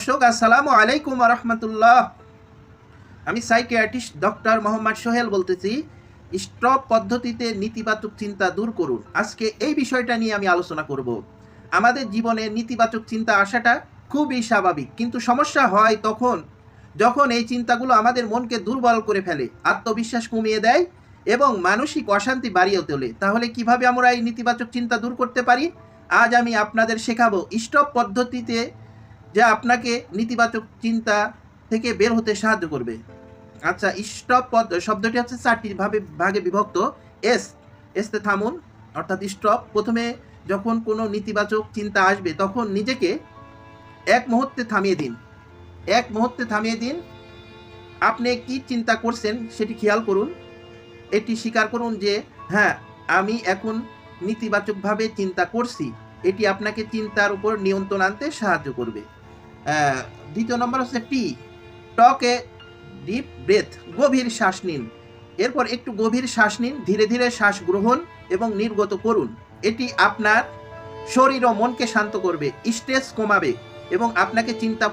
দর্শক, আসসালামু আলাইকুম রহমতুল্লাহ। আমি সাইকিয়াট্রিস্ট ডক্টর মোহাম্মদ সোহেল বলতেছি স্টপ পদ্ধতিতে নেতিবাচক চিন্তা দূর করুন। আজকে এই বিষয়টা নিয়ে আমি আলোচনা করব। আমাদের জীবনে নেতিবাচক চিন্তা আসাটা খুবই স্বাভাবিক, কিন্তু সমস্যা হয় তখন, যখন এই চিন্তাগুলো আমাদের মনকে দুর্বল করে ফেলে, আত্মবিশ্বাস কমিয়ে দেয় এবং মানসিক অশান্তি বাড়িয়ে তোলে। তাহলে কীভাবে আমরা এই নেতিবাচক চিন্তা দূর করতে পারি? আজ আমি আপনাদের শেখাবো স্টপ পদ্ধতিতে যা আপনাকে নেতিবাচক চিন্তা থেকে বের হতে সাহায্য করবে। আচ্ছা স্টপ পদ, শব্দটি হচ্ছে চারটি ভাবে, ভাগে বিভক্ত। এস এসতে থামুন, অর্থাৎ স্টপ প্রথমে যখন কোনো নেতিবাচক চিন্তা আসবে, তখন নিজেকে এক মুহূর্তে থামিয়ে দিন। এক মুহূর্তে থামিয়ে দিন। আপনি কি চিন্তা করছেন সেটি খেয়াল করুন। এটি স্বীকার করুন যে হ্যাঁ আমি এখন নেতিবাচকভাবে চিন্তা করছি। এটি আপনাকে চিন্তার উপর নিয়ন্ত্রণ আনতে সাহায্য করবে। দ্বিতীয় নম্বর হচ্ছে টি টকে ডিপ ব্রেথ গভীর শ্বাস নিন। এরপর একটু গভীর শ্বাস নিন, ধীরে ধীরে শ্বাস গ্রহণ এবং নির্গত করুন। এটি আপনার শরীর ও মনকে শান্ত করবে স্ট্রেস কমাবে এবং আপনাকে চিন্তা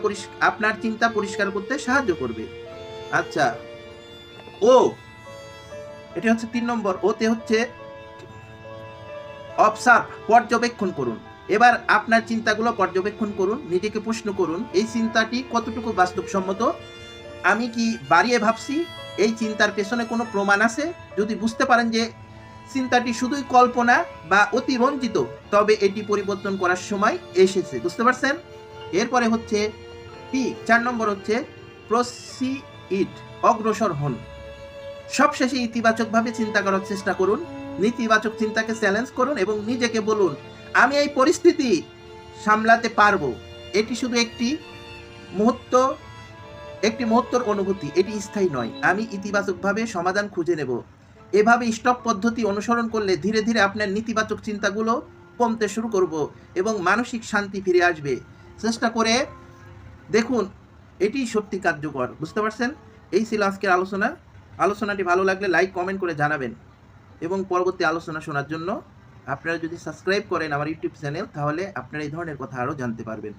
আপনার চিন্তা পরিষ্কার করতে সাহায্য করবে। আচ্ছা ও, এটি হচ্ছে তিন নম্বর। ওতে হচ্ছে অবসার্ভ পর্যবেক্ষণ করুন। এবার আপনার চিন্তাগুলো পর্যবেক্ষণ করুন, নিজেকে প্রশ্ন করুন, এই চিন্তাটি কতটুকু বাস্তবসম্মত? আমি কি বাড়িয়ে ভাবছি? এই চিন্তার পেছনে কোনো প্রমাণ আছে? যদি বুঝতে পারেন যে চিন্তাটি শুধুই কল্পনা বা অতিরঞ্জিত, তবে এটি পরিবর্তন করার সময় এসেছে। বুঝতে পারছেন? এরপরে হচ্ছে পি চার নম্বর হচ্ছে প্রসিড অগ্রসর হন। সবশেষে ইতিবাচকভাবে চিন্তা করার চেষ্টা করুন, নেতিবাচক চিন্তাকে চ্যালেঞ্জ করুন এবং নিজেকে বলুন আমি এই পরিস্থিতি সামলাতে পারব। এটি শুধু একটি মুহূর্ত, একটি মুহূর্তর অনুভূতি, এটি স্থায়ী নয়। আমি ইতিবাচকভাবে সমাধান খুঁজে নেব। এভাবে স্টপ পদ্ধতি অনুসরণ করলে ধীরে ধীরে আপনার নেতিবাচক চিন্তাগুলো কমতে শুরু করব এবং মানসিক শান্তি ফিরে আসবে। চেষ্টা করে দেখুন, এটি সত্যি কার্যকর, বুঝতে পারছেন? এই ছিল আজকের আলোচনা। আলোচনাটি ভালো লাগলে লাইক, কমেন্ট করে জানাবেন এবং পরবর্তী আলোচনা শোনার জন্য আপনারা যদি সাবস্ক্রাইব করেন আমার ইউটিউব চ্যানেল তাহলে আপনারা এই ধরনের কথা আরও জানতে পারবেন।